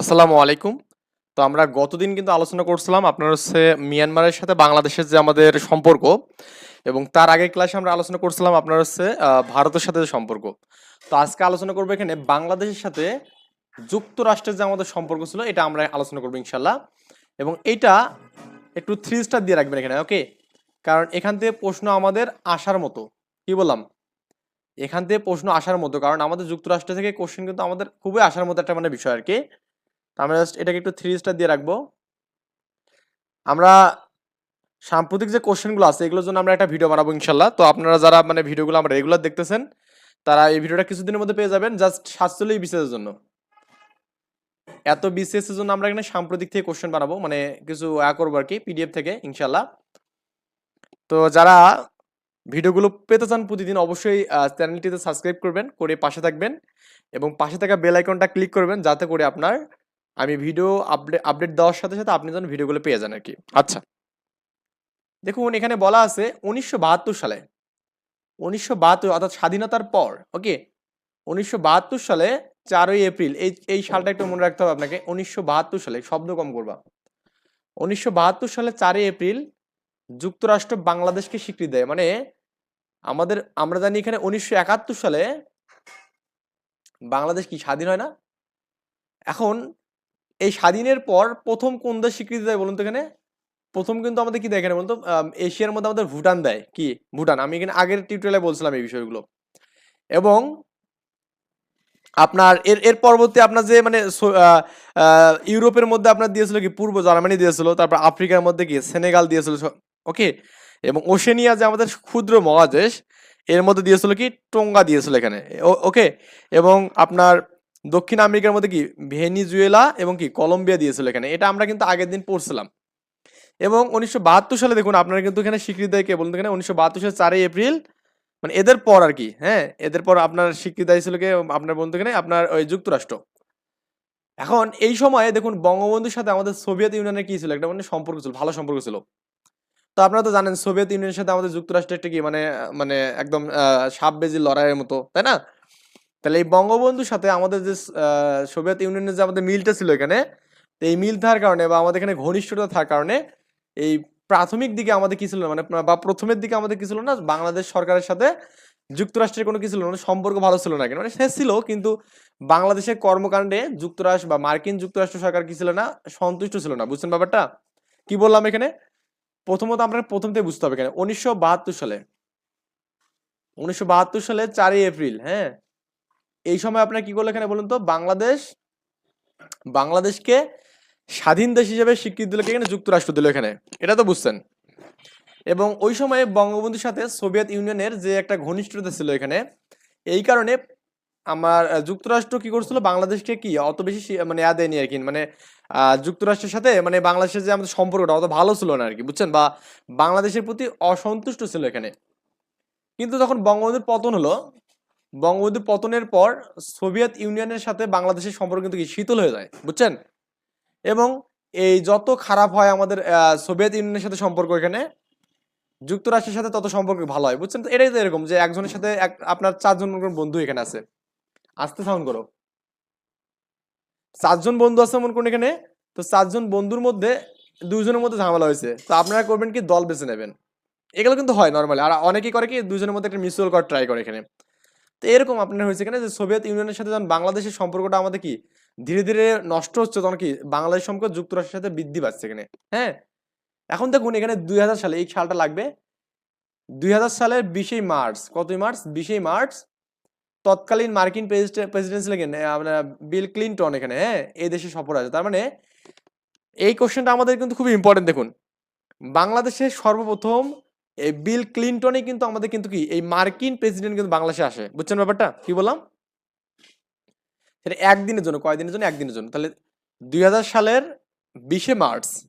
আসসালামু আলাইকুম। তো আমরা গতদিন কিন্তু আলোচনা করছিলাম আপনার হচ্ছে মিয়ানমারের সাথে বাংলাদেশের যে আমাদের সম্পর্ক এবং তার আগের ক্লাসে আমরা আলোচনা করছিলাম আপনার হচ্ছে ভারতের সাথে যে সম্পর্ক। তো আজকে আলোচনা করব এখানে বাংলাদেশের সাথে যুক্তরাষ্ট্রের যে আমাদের সম্পর্ক ছিল এটা আমরা আলোচনা করব ইনশাল্লাহ এবং এটা একটু থ্রি স্টার দিয়ে রাখবেন এখানে ওকে কারণ এখান থেকে প্রশ্ন আমাদের আসার মতো, কি বললাম? এখান থেকে প্রশ্ন আসার মতো, কারণ আমাদের যুক্তরাষ্ট্র থেকে কোশ্চেন কিন্তু আমাদের খুবই আসার মতো একটা মানে বিষয় আর কি। আমরা জাস্ট এটাকে একটু থ্রি স্টার দিয়ে রাখব। আমরা সাম্প্রতিক যে কোশ্চেনগুলো আছে, এগুলোর জন্য আমরা একটা ভিডিও বানাবো ইনশাল্লাহ তো আপনারা যারা মানে ভিডিওগুলো আমরা রেগুলার দেখতেছেন, তারা এই ভিডিওটা কিছুদিনের মধ্যে পেয়ে যাবেন জাস্ট সাতচল্লিশ বিসিএস জন্য। এত এর জন্য আমরা এখানে সাম্প্রতিক থেকে কোশ্চেন বানাবো মানে কিছু আ করব আর কি পিডিএফ থেকে ইনশাল্লাহ তো যারা ভিডিওগুলো পেতে চান প্রতিদিন, অবশ্যই চ্যানেলটিতে সাবস্ক্রাইব করবেন, করে পাশে থাকবেন এবং পাশে থাকা বেল আইকনটা ক্লিক করবেন, যাতে করে আপনার আমি ভিডিও আপডেট আপডেট দেওয়ার সাথে সাথে আপনি যেন ভিডিওগুলো পেয়ে যান আর কি আচ্ছা। দেখুন এখানে বলা আছে উনিশশো বাহাত্তর সালে উনিশশো বাহাত্তর অর্থাৎ স্বাধীনতার পর ওকে উনিশশো বাহাত্তর সালে চারই এপ্রিল এই এই সালটা একটু মনে রাখতে হবে আপনাকে উনিশশো বাহাত্তর সালে শব্দ কম করবা। উনিশশো বাহাত্তর সালে চারই এপ্রিল যুক্তরাষ্ট্র বাংলাদেশকে স্বীকৃতি দেয় মানে আমাদের আমরা জানি এখানে উনিশশো একাত্তর সালে বাংলাদেশ কি স্বাধীন হয় না? এখন এই স্বাধীনের পর প্রথম কোন দেশ স্বীকৃতি দেয় বলুন তো এখানে? প্রথম কিন্তু আমাদের কি দেয় এখানে বলুন তো? এশিয়ার মধ্যে আমাদের ভুটান দেয়। কি? ভুটান। আমি এখানে আগের টিউটোরিয়ালে বলছিলাম এই বিষয়গুলো। এবং আপনার এর এর পরবর্তী আপনার যে মানে ইউরোপের মধ্যে আপনার দিয়েছিল কি? পূর্ব জার্মানি দিয়েছিল, তারপর আফ্রিকার মধ্যে কি? সেনেগাল দিয়েছিল ওকে? এবং ওশেনিয়া যে আমাদের ক্ষুদ্র মহাদেশ, এর মধ্যে দিয়েছিল কি? টোঙ্গা দিয়েছিল এখানে। ওকে? এবং আপনার দক্ষিণ আমেরিকার মধ্যে কি ভেনিজুয়েলা এবং কি কলম্বিয়া দিয়েছিল এখানে? এটা আমরা কিন্তু আগের দিন পড়ছিলাম। এবং উনিশশো বাহাত্তর সালে দেখুন, আপনারা কিন্তু এখানে স্বীকৃতি দেয় কে বলুন এখানে? উনিশশো বাহাত্তর সালে চারই এপ্রিল মানে এদের পর আর কি হ্যাঁ? এদের পর আপনার স্বীকৃতি দিয়েছিল কে? আপনার বলতে এখানে, আপনার ওই যুক্তরাষ্ট্র। এখন এই সময়ে দেখুন, বঙ্গবন্ধুর সাথে আমাদের সোভিয়েত ইউনিয়নের কি ছিল? একটা মানে সম্পর্ক ছিল, ভালো সম্পর্ক ছিল। তো আপনারা তো জানেন, সোভিয়েত ইউনিয়নের সাথে আমাদের যুক্তরাষ্ট্রের একটা কি মানে মানে একদম সাপ বেজির লড়াইয়ের মতো, তাই না? তাহলে এই বঙ্গবন্ধুর সাথে আমাদের যে সোভিয়েত ইউনিয়নের যে আমাদের মিলটা ছিল এখানে, তো এই মিল থাকার কারণে বা আমাদের এখানে ঘনিষ্ঠতা থাকার কারণে এই প্রাথমিক দিকে আমাদের কি ছিল মানে বা প্রথমের দিকে আমাদের কি ছিল না, বাংলাদেশ সরকারের সাথে যুক্তরাষ্ট্রের কোনো কি ছিল না সম্পর্ক ভালো ছিল না কেন মানে সে ছিল, কিন্তু বাংলাদেশের কর্মকাণ্ডে যুক্তরাষ্ট্র বা মার্কিন যুক্তরাষ্ট্র সরকার কি ছিল না, সন্তুষ্ট ছিল না, বুঝছেন ব্যাপারটা? কি বললাম এখানে? প্রথমত আমরা প্রথম থেকে বুঝতে হবে এখানে, উনিশশো বাহাত্তর সালে, উনিশশো বাহাত্তর সালে চারই এপ্রিল হ্যাঁ? এই সময় আপনার কি করল এখানে বলুন তো? বাংলাদেশ, বাংলাদেশকে স্বাধীন দেশ হিসেবে স্বীকৃতি দিল এখানে? যুক্তরাষ্ট্র দিল এখানে। এটা তো বুঝছেন। এবং ওই সময়ে বঙ্গবন্ধুর সাথে সোভিয়েত ইউনিয়নের যে একটা ঘনিষ্ঠতা ছিল এখানে, এই কারণে আমার যুক্তরাষ্ট্র কি করছিল? বাংলাদেশকে কি অত বেশি মানে ইয়া দেয়নি আর কি মানে যুক্তরাষ্ট্রের সাথে মানে বাংলাদেশের যে আমাদের সম্পর্কটা অত ভালো ছিল না আর কি, বুঝছেন? বা বাংলাদেশের প্রতি অসন্তুষ্ট ছিল এখানে। কিন্তু যখন বঙ্গবন্ধুর পতন হলো বঙ্গবন্ধুর পতনের পর সোভিয়েত ইউনিয়নের সাথে বাংলাদেশের সম্পর্ক কিন্তু শীতল হয়ে যায়, বুঝছেন? এবং এই যত খারাপ হয় আমাদের সোভিয়েত ইউনিয়নের সাথে সম্পর্ক এখানে, যুক্তরাষ্ট্রের সাথে তত সম্পর্ক ভালো হয়, বুঝছেন? তো এটাই তো এরকম যে একজনের সাথে এক, আপনার চারজন বন্ধু এখানে আছে। আসতে সাউন্ড করো। চারজন বন্ধু আছে মনে করুন এখানে, তো চারজন বন্ধুর মধ্যে দুজনের মধ্যে ঝামেলা হয়েছে। তো আপনারা করবেন কি? দল বেছে নেবেন। এগুলো কিন্তু হয় নর্মালি আর অনেকেই করে কি? দুজনের মধ্যে একটা মিউচুয়াল করার ট্রাই করে এখানে। তো এরকম আপনার হয়েছে এখানে যে সোভিয়েত ইউনিয়নের সাথে যখন বাংলাদেশের সম্পর্কটা আমাদের কি ধীরে ধীরে নষ্ট হচ্ছে, তখন কি বাংলাদেশ সম্পর্ক যুক্তরাষ্ট্রের সাথে বৃদ্ধি পাচ্ছে এখানে হ্যাঁ? এখন দেখুন, এখানে দুই হাজার সালে এই সালটা লাগবে। দুই হাজার সালের বিশে মার্চ, কতই মার্চ? বিশে মার্চ, তৎকালীন মার্কিন প্রেসিডেন্ট ছিলেন আপনার বিল ক্লিনটন এখানে হ্যাঁ? এই দেশে সফর আছে তার মানে এই কোশ্চেনটা আমাদের কিন্তু খুব ইম্পর্টেন্ট দেখুন। বাংলাদেশের সর্বপ্রথম এই বিল ক্লিনটনই কিন্তু আমাদের কিন্তু কি, এই মার্কিন প্রেসিডেন্ট কিন্তু বাংলাদেশে আসে। বুঝছেন ব্যাপারটা? কি বললাম? সেটা একদিনের জন্য, কয়দিনের জন্য? একদিনের জন্য। তাহলে দু হাজার সালের বিশে মার্চ,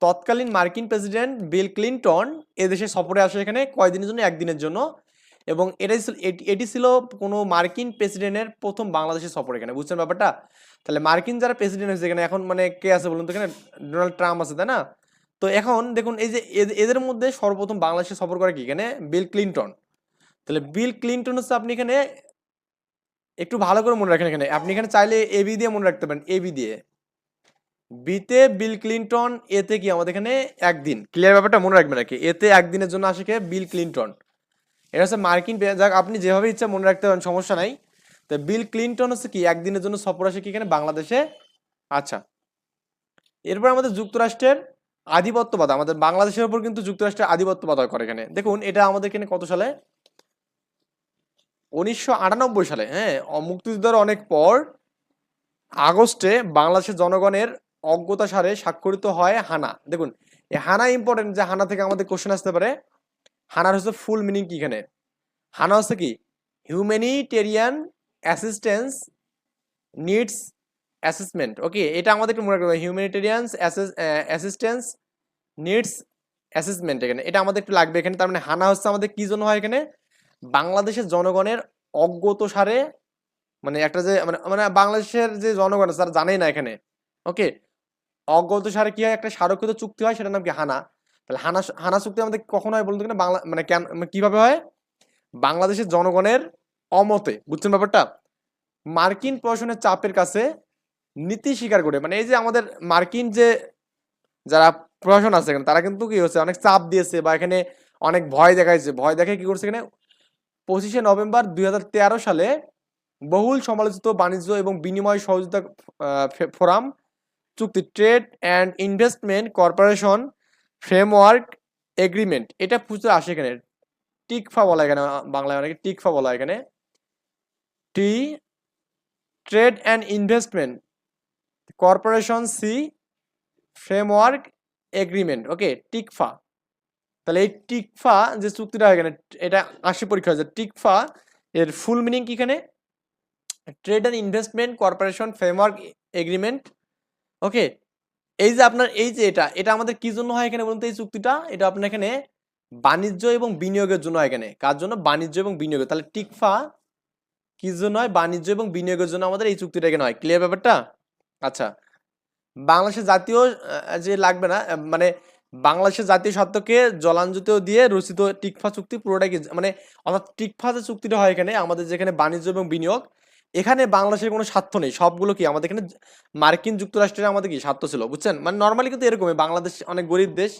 তৎকালীন মার্কিন প্রেসিডেন্ট বিল ক্লিনটন এদেশে সফরে আসে এখানে কয়দিনের জন্য? একদিনের জন্য। এবং এটাই এটি- এটি ছিল কোনো মার্কিন প্রেসিডেন্টের প্রথম বাংলাদেশে সফর এখানে। বুঝছেন ব্যাপারটা? তাহলে মার্কিন যারা প্রেসিডেন্ট হয়েছে এখানে, এখন মানে কে আছে বলুন তো এখানে? ডোনাল্ড ট্রাম্প আছে, তাই না? তো এখন দেখুন এই যে এদ- এদের মধ্যে সর্বপ্রথম বাংলাদেশে সফর করে কি? এখানে বিল ক্লিনটন। তাহলে বিল ক্লিনটন হচ্ছে আপনি এখানে একটু ভালো করে মনে রাখেন এখানে। আপনি এখানে চাইলে এবি দিয়ে মনে রাখতে পারেন এবি দিয়ে। বিতে বিল ক্লিনটন এতে কি? আমাদের এখানে একদিন। ক্লিয়ার ব্যাপারটা মনে রাখবেন আর কি। এতে একদিনের জন্য আসে কে? বিল ক্লিনটন। এটা হচ্ছে মার্কিন যাক, আপনি যেভাবে ইচ্ছা মনে রাখতে পারেন, সমস্যা নাই। তো বিল ক্লিনটন হচ্ছে কি? একদিনের জন্য সফর আসে কি এখানে? বাংলাদেশে। আচ্ছা। এরপর আমাদের যুক্তরাষ্ট্রের আধিপত্যবাদ, আমাদের বাংলাদেশের উপর কিন্তু যুক্তরাষ্ট্রের আধিপত্যবাদ করে এখানে। দেখুন, এটা আমাদের এখানে কত সালে? উনিশশো আটানব্বই সালে হ্যাঁ? মুক্তিযুদ্ধের অনেক পর আগস্টে বাংলাদেশের জনগণের অজ্ঞতা সারে স্বাক্ষরিত হয় হানা। দেখুন, এই হানা ইম্পর্টেন্ট যে হানা থেকে আমাদের কোশ্চেন আসতে পারে। হানার হচ্ছে ফুল মিনিং কি এখানে? হানা হচ্ছে কি? Humanitarian assistance needs assessment okay এটা আমাদের একটু মনে রাখতে হবে হিউম্যানিটেরিয়ান অ্যাসিস্ট্যান্স নিডস অ্যাসেসমেন্ট এখানে। এটা আমাদের একটু লাগবে এখানে, তার মানে হানা হচ্ছে আমাদের কি জন্য হয় এখানে? বাংলাদেশের জনগণের অজ্ঞত সারে মানে একটা যে মানে মানে বাংলাদেশের যে জনগণ আছে, তারা জানেই না এখানে ওকে অজ্ঞত সারে কি হয়? একটা স্মারকৃত চুক্তি হয়, সেটার নাম কি হানা। তাহলে হানা হানা চুক্তি আমাদের কখন হয় বলতে কিনা বাংলা মানে কেন মানে কীভাবে হয়? বাংলাদেশের জনগণের অমতে, বুঝছেন ব্যাপারটা? মার্কিন প্রশাসনের চাপের কাছে নীতি স্বীকার করে। মানে এই যে আমাদের মার্কিন যে যারা প্রশাসন আছে এখানে, তারা কিন্তু কি হচ্ছে, অনেক চাপ দিয়েছে বা এখানে অনেক ভয় দেখাইছে। ভয় দেখে কি করছে এখানে? পঁচিশে নভেম্বর দু হাজার তেরো সালে বহুল সমালোচিত বাণিজ্য এবং বিনিময় সহযোগিতা ফোরাম, চুক্তি, trade and investment corporation framework agreement, এটা পুজো আসে এখানে। টিকফা বলা এখানে, বাংলায় অনেকে টিকফা বলা এখানে। T, trade and investment corporation C framework agreement okay TICFA তাহলে এই টিকফা যে চুক্তিটা হয় এখানে, এটা আশি পরীক্ষা হয়েছে টিকফা এর ফুল মিনিং কি এখানে? Trade and investment corporation framework agreement okay এই যে আপনার, এই যে এটা এটা আমাদের কি জন্য হয় এখানে বলুন তো এই চুক্তিটা? এটা আপনার এখানে বাণিজ্য এবং বিনিয়োগের জন্য হয় এখানে। কার জন্য? বাণিজ্য এবং বিনিয়োগ। তাহলে টিকফা কি জন্য হয়? বাণিজ্য এবং বিনিয়োগের জন্য আমাদের এই চুক্তিটা এখানে হয়। ক্লিয়ার ব্যাপারটা? আচ্ছা। বাংলাদেশের জাতীয় যে লাগবে না মানে বাংলাদেশের জাতীয় স্বার্থকে জলাঞ্জুত দিয়ে রচিত টিকফা চুক্তি পুরোটাই মানে অর্থাৎ টিকফা যে চুক্তিটা হয় এখানে, আমাদের যেখানে বাণিজ্য এবং বিনিয়োগ, এখানে বাংলাদেশের কোনো স্বার্থ নেই। সবগুলো কি আমাদের এখানে মার্কিন যুক্তরাষ্ট্রের আমাদের কি স্বার্থ ছিল, বুঝছেন? মানে নর্মালি কিন্তু এরকমই, বাংলাদেশ অনেক গরিব দেশ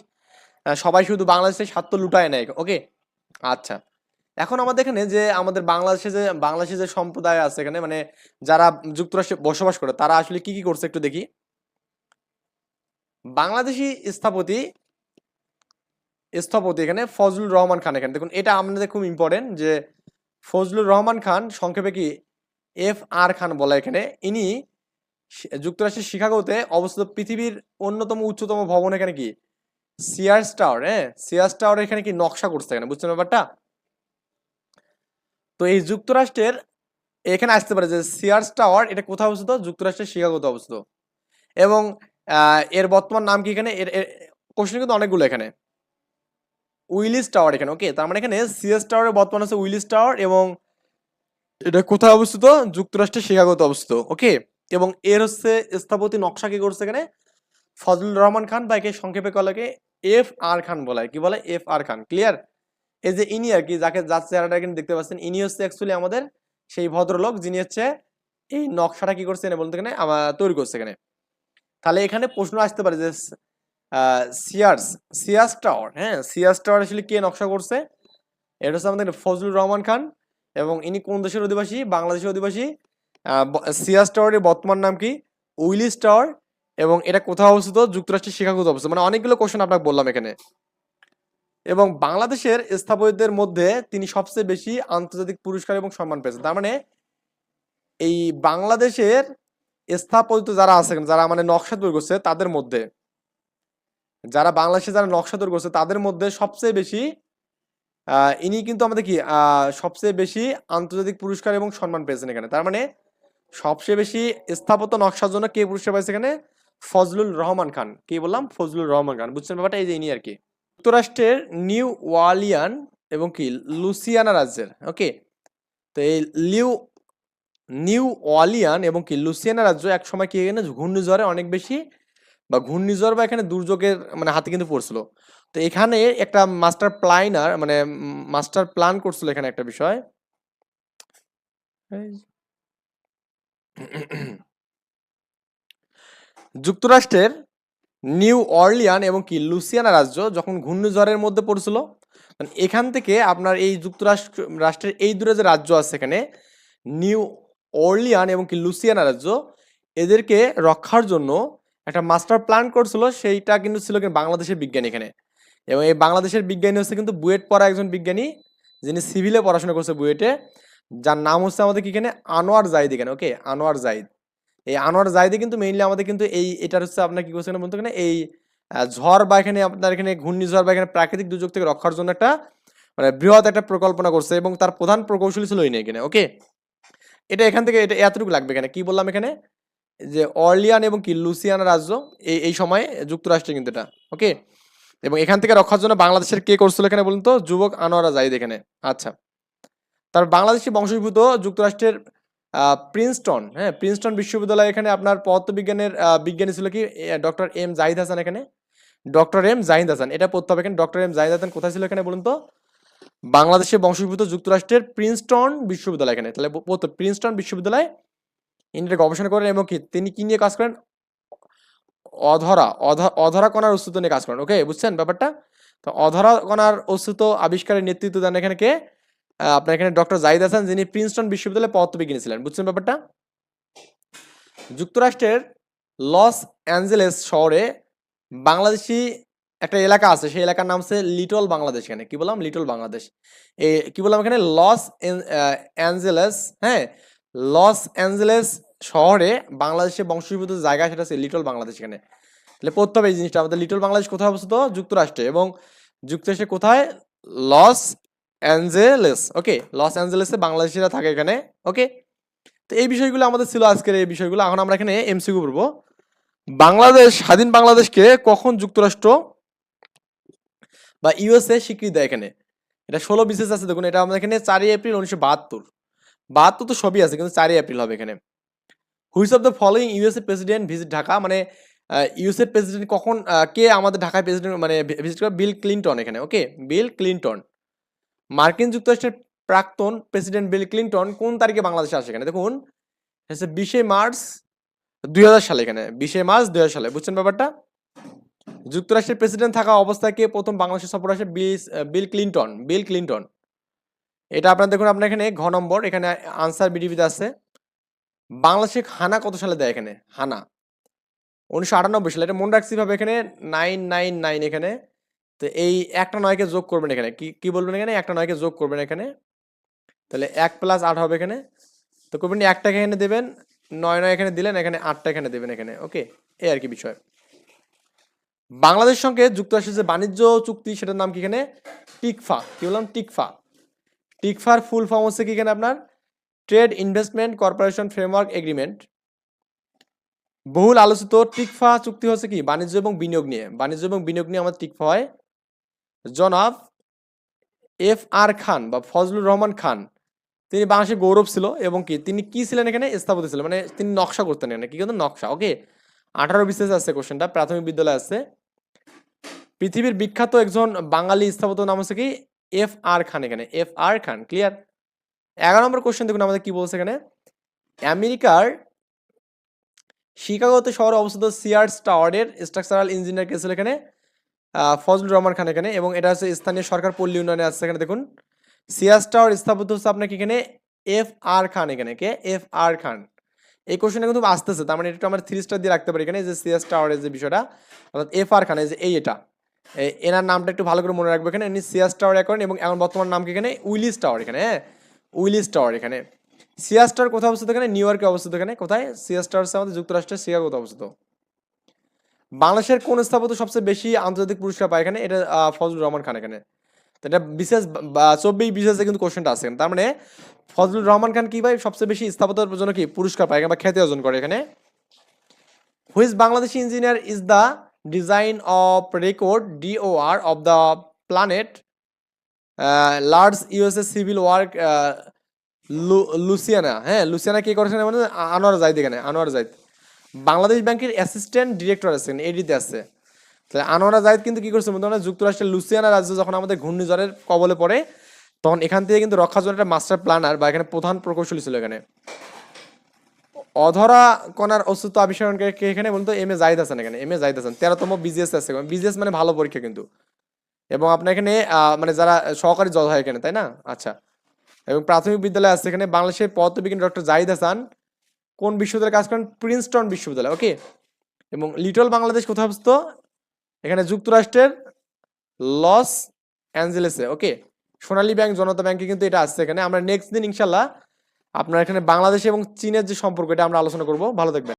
সবাই শুধু বাংলাদেশের স্বার্থ লুটায় নেয় ওকে আচ্ছা। এখন আমাদের এখানে যে আমাদের বাংলাদেশে যে বাংলাদেশে যে সম্প্রদায় আছে এখানে মানে যারা যুক্তরাষ্ট্রে বসবাস করে, তারা আসলে কি কি করছে একটু দেখি। বাংলাদেশি স্থপতি স্থপতি এখানে ফজলুর রহমান খান এখানে। দেখুন, এটা আমাদের খুব ইম্পর্টেন্ট যে ফজলুর রহমান খান সংক্ষেপে কি এফ আর খান বলা এখানে। ইনি যুক্তরাষ্ট্রের শিকাগোতে অবস্থিত পৃথিবীর অন্যতম উচ্চতম ভবন এখানে কি? সিয়ার্স টাওয়ার হ্যাঁ? সিয়ার্স টাওয়ার এখানে কি নকশা করছে এখানে, বুঝছেন ব্যাপারটা? তো এই যুক্তরাষ্ট্রের এখানে আসতে পারে যে সিয়ার্স টাওয়ার এটা কোথায় অবস্থিত? যুক্তরাষ্ট্রের শিকাগোতে অবস্থিত। এবং এর বর্তমান নাম কি এখানে? এর কোশ্চেন কিন্তু অনেকগুলো এখানে। উইলিস টাওয়ার এখানে ওকে তার মানে এখানে সিএস টাওয়ারের বর্তমান আছে উইলিস টাওয়ার এবং এটা কোথায় অবস্থিত? যুক্তরাষ্ট্রের শিকাগোতে অবস্থিত ওকে এবং এর হচ্ছে স্থাপতি নকশা কি করছে এখানে? ফজলুর রহমান খান বা একে সংক্ষেপে কলাকে এফ আর খান বলা হয় কি বলে? এফ আর খান ক্লিয়ার এই যে ইনি আর কি, যাকে যার চেহারাটা এখানে দেখতে পাচ্ছেন, ইনি হচ্ছে অ্যাকচুয়ালি আমাদের সেই ভদ্রলোক যিনি হচ্ছে এই নকশাটা কি করছে এখানে বলতে এখানে তৈরি করছে এখানে। তাহলে এখানে প্রশ্ন আসতে পারে যে সিয়ার্স সিয়ার্স টাওয়ার হ্যাঁ? সিয়ার্স টাওয়ার আসলে কে নকশা করছে? এটা হচ্ছে আমাদের ফজলুর রহমান খান এবং ইনি কোন দেশের অধিবাসী? বাংলাদেশের অধিবাসী। সিয়ার্স টাওয়ারের বর্তমান নাম কি? উইলিস টাওয়ার এবং এটা কোথাও অবস্থিত? যুক্তরাষ্ট্রের শিকাগোতে অবস্থিত। মানে অনেকগুলো কোশ্চেন আপনাকে বললাম এখানে। এবং বাংলাদেশের স্থাপত্যদের মধ্যে তিনি সবচেয়ে বেশি আন্তর্জাতিক পুরস্কার এবং সম্মান পেয়েছেন। তার মানে এই বাংলাদেশের স্থাপত্য যারা আছেন যারা মানে নকশা তৈরি করছে, তাদের মধ্যে, যারা বাংলাদেশে যারা নকশা তৈরি করছে, তাদের মধ্যে সবচেয়ে বেশি ইনি কিন্তু আমাদের কি সবচেয়ে বেশি আন্তর্জাতিক পুরস্কার এবং সম্মান পেয়েছেন এখানে। তার মানে সবচেয়ে বেশি স্থাপত্য নকশার জন্য কে পুরস্কার পাইছে এখানে? ফজলুল রহমান খান। কি বললাম? ফজলুল রহমান খান। বুঝছেন ব্যাপারটা? এই যে ইনি আর কি। যুক্তরাষ্ট্রের নিউ ওয়ালিয়ান এবং কি? লুসিয়ানা রাজ্যের ওকে তো এই লিউ, নিউ ওয়ালিয়ান এবং কি? লুসিয়ানা রাজ্য এক সময় কি এখানে ঘূর্ণিঝড়ে অনেক বেশি বা ঘূর্ণিঝড় বা এখানে দুর্যোগের মানে হাতে কিন্তু পড়ছিল। তো এখানে একটা মাস্টার প্লাইনার মানে মাস্টার প্ল্যান করছিল এখানে একটা বিষয়। যুক্তরাষ্ট্রের নিউ অর্লিয়ান এবং কি লুসিয়ানা রাজ্য যখন ঘূর্ণিঝড়ের মধ্যে পড়ছিল মানে এখান থেকে আপনার এই যুক্তরাষ্ট্র, রাষ্ট্রের এই দূরে যে রাজ্য আছে এখানে, নিউ অর্লিয়ান এবং কি লুসিয়ানা রাজ্য, এদেরকে রক্ষার জন্য একটা মাস্টার প্ল্যান করছিল, সেইটা কিন্তু ছিল কিন্তু বাংলাদেশের বিজ্ঞানী এখানে। এবং এই বাংলাদেশের বিজ্ঞানী হচ্ছে কিন্তু বুয়েট পড়া একজন বিজ্ঞানী, যিনি সিভিলে পড়াশোনা করছে বুয়েটে, যার নাম হচ্ছে আমাদের কি এখানে? আনোয়ার জাহিদ এখানে ওকে আনোয়ার জাহিদ এই আনোয়ার জাহিদে কিন্তু মেইনলি আমাদের কিন্তু এই, এটার হচ্ছে আপনার কি করছে বলতে এখানে এই ঝড় বা এখানে আপনার এখানে ঘূর্ণিঝড় বা এখানে প্রাকৃতিক দুর্যোগ থেকে রক্ষার জন্য একটা মানে বৃহৎ একটা প্রকল্পনা করছে এবং তার প্রধান প্রকৌশলী ছিল এই এখানে ওকে এটা এখান থেকে এটা এতটুকু লাগবে এখানে, কি বললাম এখানে? যে অর্লিয়ান এবং কি লুসিয়ানা রাজ্য, এই এই সময়ে যুক্তরাষ্ট্রে কিন্তু এটা ওকে এবং এখান থেকে রক্ষার জন্য বাংলাদেশের কে করছিল এখানে বলুন তো? যুবক আনোয়ারা জাহিদ এখানে আচ্ছা। তার বাংলাদেশি বংশোদ্ভূত যুক্তরাষ্ট্রের প্রিন্সটন হ্যাঁ প্রিন্সটন বিশ্ববিদ্যালয় এখানে আপনার পদার্থবিজ্ঞানের বিজ্ঞানী ছিল কি? ডক্টর এম জাহিদ হাসান এখানে। ডক্টর এম জাহিদ হাসান, এটা পড়তে হবে এখানে। ডক্টর এম জাহিদ হাসান কোথায় ছিল এখানে বলুন তো? বাংলাদেশের বংশোদ্ভূত যুক্তরাষ্ট্রের প্রিন্সটন বিশ্ববিদ্যালয় এখানে। তাহলে পড়তে প্রিন্সটন বিশ্ববিদ্যালয়, ইনি গবেষণা করেন এবং কি? তিনি কি নিয়ে কাজ করেন? অধরা, অধ- অধরা কণার অস্তিত্ব নিয়ে কাজ করেন। ওকে, বুঝছেন ব্যাপারটা? তো অধরা কণার অস্তিত্ব আবিষ্কারের নেতৃত্ব দেন এখানে কে? আপনার এখানে ডক্টর জাহিদ হাসান যিনি প্রিন্সটন বিশ্ববিদ্যালয়ে পদার্থবিজ্ঞানী ছিলেন, বুঝছেন ব্যাপারটা? যুক্তরাষ্ট্রের লস অ্যাঞ্জেলেস শহরে বাংলাদেশি একটা এলাকা আছে, সেই এলাকার নাম হচ্ছে লিটল বাংলাদেশ এখানে। কি বললাম? লিটল বাংলাদেশ। এ, কি বললাম এখানে? লস অ্যাঞ্জেলেস হ্যাঁ? লস অ্যাঞ্জেলেস শহরে বাংলাদেশের বংশোদ্ভূত জায়গা সেটা হচ্ছে লিটল বাংলাদেশ এখানে। তাহলে পড়তে হবে এই জিনিসটা। আমাদের লিটল বাংলাদেশ কোথায় অবস্থিত? যুক্তরাষ্ট্রে। এবং যুক্তরাষ্ট্রে কোথায়? লস অ্যাঞ্জেলেস ওকে লস অ্যাঞ্জেলেসে বাংলাদেশিরা থাকে এখানে ওকে তো এই বিষয়গুলো আমাদের ছিল আজকের এই বিষয়গুলো, এখন আমরা এখানে এমসিকিউ পড়ব বাংলাদেশ, স্বাধীন বাংলাদেশকে কখন যুক্তরাষ্ট্র বা ইউএসএ স্বীকৃতি দেয় এখানে? এটা ষোলো বিশেষ আছে, দেখুন, এটা আমাদের এখানে চারই এপ্রিল উনিশশো বাহাত্তর। বাহাত্তর তো সবই আছে, কিন্তু চারই এপ্রিল হবে এখানে। Which of the following USA president visit Dhaka মানে ইউএসএ প্রেসিডেন্ট কখন কে আমাদের ঢাকায় প্রেসিডেন্ট মানে ভিজিট করে? বিল ক্লিনটন এখানে ওকে বিল ক্লিনটন মার্কিন যুক্তরাষ্ট্রের প্রাক্তন প্রেসিডেন্ট বিল ক্লিনটন কোন তারিখে বাংলাদেশে আসে এখানে? দেখুন হচ্ছে বিশে মার্চ দুই হাজার সালে এখানে, বিশে মার্চ দু হাজার সালে। বুঝছেন ব্যাপারটা? যুক্তরাষ্ট্রের প্রেসিডেন্ট থাকা অবস্থায় কে প্রথম বাংলাদেশে সফর আসে? Bill Bill Clinton Bill Clinton. এটা আপনার দেখুন, আপনার এখানে ঘ নম্বর, এখানে আনসার বিডিপিতে আছে। বাংলাদেশে হানা কত সালে দেয় এখানে? হানা। উনিশশো আটানব্বই সালে, এটা মনে রাখছি ভাবে এখানে, নাইন নাইন নাইন এখানে। তো এই একটা নয়কে যোগ করবেন এখানে। কি কি বলবেন এখানে? একটা নয়কে যোগ করবেন এখানে। তাহলে এক প্লাস আট হবে এখানে। তো করবেন একটাকে এখানে দেবেন, নয় নয় এখানে দিলেন, এখানে আটটা এখানে দেবেন এখানে। ওকে? এই আর কি বিষয়। বাংলাদেশ সঙ্গে যুক্তরাষ্ট্রের যে বাণিজ্য চুক্তি, সেটার নাম কি এখানে? টিকফা। কি বললাম? টিকফা। টিকফার ফুল ফর্ম হচ্ছে কি এখানে আপনার? Trade investment corporation framework agreement বহুল আলোচিত টিকফা চুক্তি হচ্ছে কি? বাণিজ্য এবং বিনিয়োগ নিয়ে। বাণিজ্য এবং বিনিয়োগ নিয়ে আমাদের টিকফা হয় জনাব এফ আর খান বা ফজলুর রহমান খান, তিনি বাংলাদেশের গৌরব ছিল এবং কি? তিনি কি ছিলেন এখানে? স্থাপত্য ছিলেন মানে তিনি নকশা করতেন এখানে। কি কিন্তু নকশা। ওকে? আঠারো বিশেষ আছে কোশ্চেনটা প্রাথমিক বিদ্যালয় আছে। পৃথিবীর বিখ্যাত একজন বাঙালি স্থাপত্য নাম হচ্ছে কি? এফ আর খান এখানে। এফ আর খান ক্লিয়ার এগারো নম্বর কোশ্চেন দেখুন আমাদের কি বলছে এখানে। আমেরিকার শিকাগোতে শহরে অবস্থিত সিয়ার্স টাওয়ারের স্ট্রাকচারাল ইঞ্জিনিয়ার কে ছিল এখানে? আহ, ফজলুর রহমান খান এখানে এবং এটা হচ্ছে স্থানীয় সরকার পল্লী উন্নয়নে আছে এখানে দেখুন। সিয়াস টাওয়ার স্থাপত্য হচ্ছে আপনাকে এখানে? এফ আর খান এখানে কে? এফ আর খান। এই কোশ্চেনটা কিন্তু আসতেছে তার মানে এটা আমরা থ্রি স্টার দিয়ে রাখতে পারি এখানে যে সিয়ার্স টাওয়ারের যে বিষয়টা অর্থাৎ এফ আর খান যে এই এটা। এনার নামটা একটু ভালো করে মনে রাখবে এখানে সিয়াস টাওয়ার করেন এবং এখন বর্তমান নাম কি এখানে? উইলিস টাওয়ার এখানে হ্যাঁ? উইলিস টাওয়ার এখানে। সিয়াস টাওয়ার কোথায় অবস্থিত এখানে? নিউ ইয়র্কে অবস্থিত এখানে কোথায়? সিয়াস টাওয়ার আমাদের যুক্তরাষ্ট্রের শিকাগোতে অবস্থিত। বাংলাদেশের কোন স্থাপত্য সবচেয়ে বেশি আন্তর্জাতিক পুরস্কার পায় এখানে? এটা ফজলুর রহমান খান এখানে। এটা বিশেষ চব্বিশ বিশেষে কিন্তু কোশ্চেনটা আছে। তার মানে ফজলুর রহমান খান কি ভাই সবচেয়ে বেশি স্থাপত্যের জন্য কি পুরস্কার পায়? বা খ্যাতি অর্জন করে এখানে। Who's Bangladeshi engineer is the design of record DOR of the planet large USA civil work Louisiana হ্যাঁ লুসিয়ানা কে করেছেন মানে আনোয়ার জাহিদ এখানে, আনোয়ার জাহিদ। বাংলাদেশ ব্যাংকের অ্যাসিস্ট্যান্ট ডিরেক্টর আছেন এডিতে আছে। তাহলে আনোয়ারা জাহিদ কিন্তু কি করছে বলতে যুক্তরাষ্ট্রের লুসিয়ানা রাজ্য যখন আমাদের ঘূর্ণিঝড়ের কবলে পড়ে, তখন এখান থেকে কিন্তু রক্ষার জন্য একটা মাস্টার প্ল্যানার বা এখানে প্রধান প্রকৌশলী ছিল এখানে। অধরা কণার অস্তিত্ব আবিষ্কারণকারী এখানে বলতো এম এ জাহিদ হাসান এখানে এম এ জাহিদ হাসান, তেরোতম বিজিএস আছে। বিজিএস মানে ভালো পরীক্ষা কিন্তু। এবং আপনার এখানে মানে যারা সহকারী জজ হয় এখানে, তাই না? আচ্ছা। এবং প্রাথমিক বিদ্যালয় আছে এখানে, বাংলাদেশের পদার্থবিজ্ঞানী ডক্টর জাহিদ হাসান কোন বিশ্ববিদ্যালয়ে কাজ করেন? প্রিন্সটন বিশ্ববিদ্যালয় ওকে এবং লিটল বাংলাদেশ কোথায় অবস্থিত? এখানে যুক্তরাষ্ট্রের লস অ্যাঞ্জেলেসে ওকে সোনালী ব্যাংক, জনতা ব্যাংকে কিন্তু এটা আসছে এখানে। আমরা নেক্সট দিন ইনশাল্লাহ আপনার এখানে বাংলাদেশ এবং চীনের যে সম্পর্ক, এটা আমরা আলোচনা করব। ভালো থাকবেন।